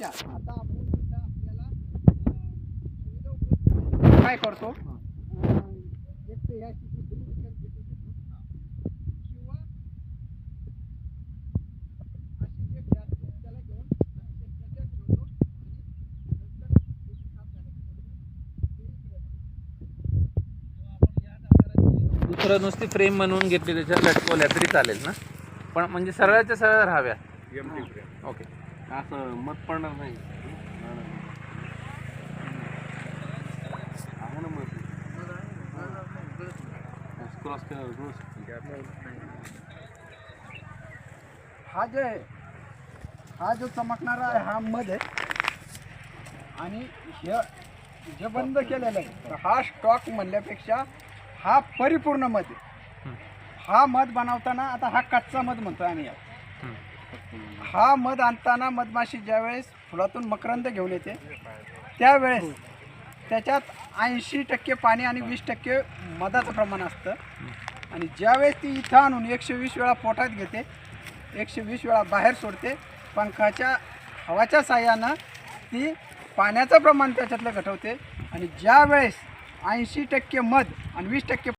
पेक्षा आता आपण आपल्याला अं, सुविधा उपलब्ध काय करतो दुसरं नुसती फ्रेम बनवून घेतली त्याच्यात लटकवल्या तरी चालेल ना? पण म्हणजे सरळच्या सरळ राहाव्या. ओके. असं मत पडणार नाही. आहे ना मत? क्रॉस हा जे हा जो चमकणारा आहे हा मध आहे. आणि हे जे बंद केलेलं आहे तर हा स्टॉक म्हणल्यापेक्षा हा परिपूर्ण मध आहे. हा मध बनवताना आता हा कच्चा मध म्हणतो आम्ही यात. हा मध आणताना मधमाशी ज्यावेळेस फुलातून मकरंद घेऊन येते त्यावेळेस त्याच्यात ऐंशी टक्के पाणी आणि वीस टक्के मधाचं प्रमाण असतं. आणि ज्यावेळेस ती इथं आणून एकशे वीस वेळा पोटात घेते एकशे वीस वेळा बाहेर सोडते पंखाच्या हवाच्या साह्यानं ती पाण्याचं प्रमाण त्याच्यातलं घटवते. आणि ज्यावेळेस ऐंशी टक्के मध आणि वीस टक्के